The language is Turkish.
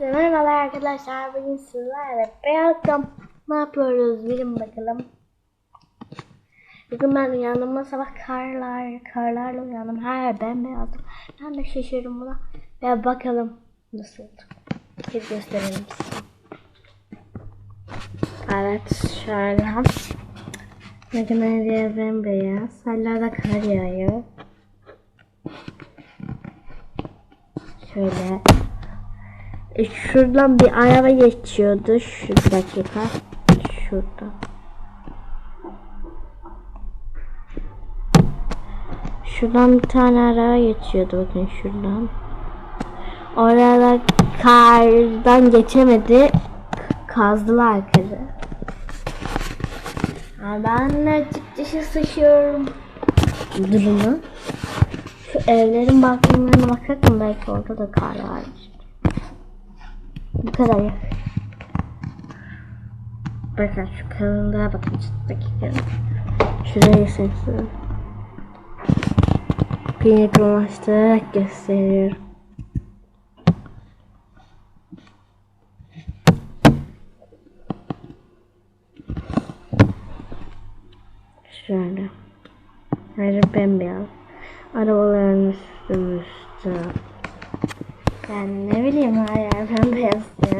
Merhabalar arkadaşlar. Bugün sizlerle beyaz ne yapıyoruz? Bilin bakalım. Bugün ben uyandım sabah karlar, karlarla uyandım. Her yer bembeyazdı. Ben de şaşırdım buna. Ve bakalım nasıl oldu. Bir gösterelim size. Evet şöyle. Bakın yer bembeyaz. Hala da kar yağıyor. Şöyle. Şuradan bir araba geçiyordu. Şu dakika. Şurada. Şuradan bir tane araba geçiyordu bakın şuradan. Orada kardan geçemedi. Kazdılar. Ha, Ben dışı sıçıyorum. Durumu. Şu evlerin balkonlarına bakalım belki orada da kar varmış. Bu kadar ya. Bakın şu kalınlığa bakın şu dakika. Şurayı seçiyorum. Bir yakınlaştırarak gösteriyorum. Şöyle. Her bembeyaz. Arabaların üstü üstü. Ben ne bileyim her yer bembeyaz yani.